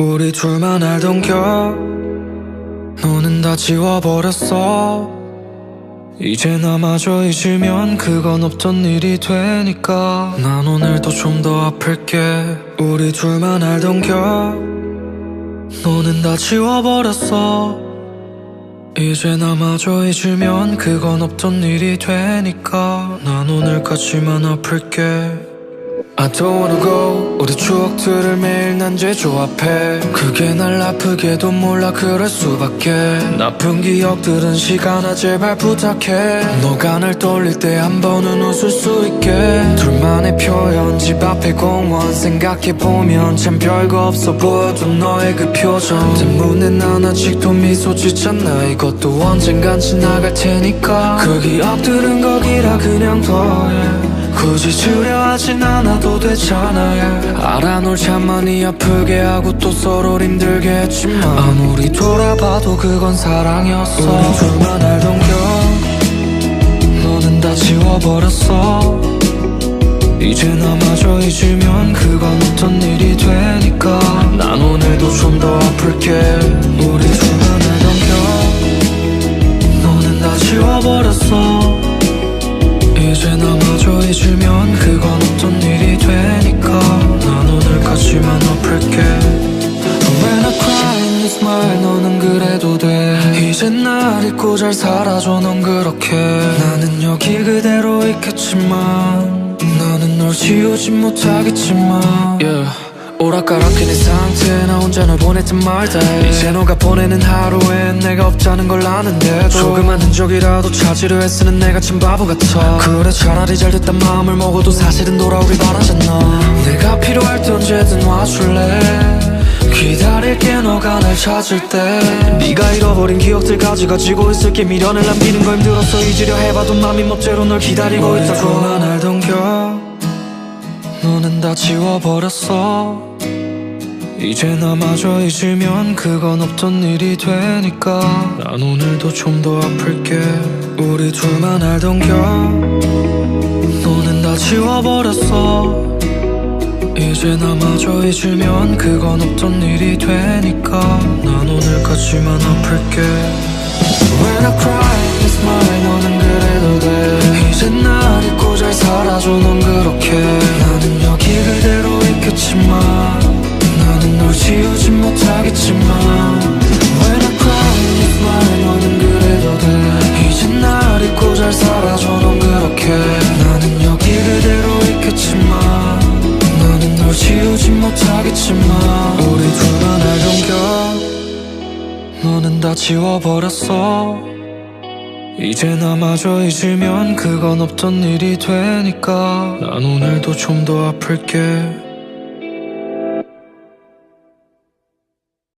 우리 둘만 알던 겨. 너는 다 지워버렸어. 이제 나마저 잊으면 그건 없던 일이 되니까. 난 오늘도 좀 더 아플게. 우리 둘만 알던 겨. 너는 다 지워버렸어. 이제 나마저 잊으면 그건 없던 일이 되니까. 난 오늘까지만 아플게 I don't wanna go. 우리 추억들을 매일 난 재조합해 그게 날 아프게도 몰라 그럴 수밖에. 나쁜 기억들은 시간아 제발 부탁해. 너가 날 떠올릴 때 한 번은 웃을 수 있게. 둘만의 표현 집 앞에 공원. 생각해보면 참 별거 없어 보여도 너의 그 표정. 때문에 난 아직도 미소 짓잖아 이것도 언젠간 지나갈 테니까. 그 기억들은 거기라 그냥 둬 굳이 주려하진 않아도 되잖아 yeah. 알아 널참 많이 아프게 하고 또 서로 힘들게 했지만 아무리 돌아봐도 그건 사랑이었어. 우리 둘만 알던 겨 너는 다 지워버렸어. 이제 나마저 잊으면 그건 어떤 일이 되니까. 난 오늘도 좀 더 아플게. 우리 둘만 알던 겨 너는 다 지워버렸어 잊으면 그건 어떤 일이 되니까 난 오늘까지만 아플게. When I cry and you smile 너는 그래도 돼. 이제 날 잊고 잘 살아줘 넌 그렇게. 나는 여기 그대로 있겠지만 나는 널 지우진 못하겠지만 yeah. 오락가락한 이 상태 나 혼자 널 보냈든 말다 이제 너가 보내는 하루엔 내가 없다는 걸 아는데도 조그만 흔적이라도 찾으려 애쓰는 내가 참 바보 같아. 그래 차라리 잘 됐단 마음을 먹어도 사실은 돌아오길 바라잖아. 내가 필요할 때 언제든 와줄래? 기다릴게 너가 날 찾을 때. 네가 잃어버린 기억들까지 가지고 있을게 미련을 남기는 거 힘들어서 잊으려 해봐도 맘이 멋대로 널 기다리고 있다고. 너만 알던 겨 너는 다 지워버렸어. 이제 나마저 잊으면 그건 없던 일이 되니까. 난 오늘도 좀 더 아플게. 우리 둘만 알던 겨. 너는 다 지워버렸어. 이제 나마저 잊으면 그건 없던 일이 되니까. 난 오늘까지만 아플게. When I cry and smile 너는 그래도 돼. 이제 날 잊고 잘 살아줘 넌 그렇게 나는 널 지우진 못하겠지만 When I cry 너는 그래도 돼. 이제 날 잊고 잘 살아줘 넌 그렇게 나는 여기 그대로 있겠지만 나는 널 지우진 못하겠지만 우리 둘만 알던 겨 너는 다 지워버렸어. 이제 나마저 잊으면 그건 없던 일이 되니까 난 오늘도 좀 더 아플게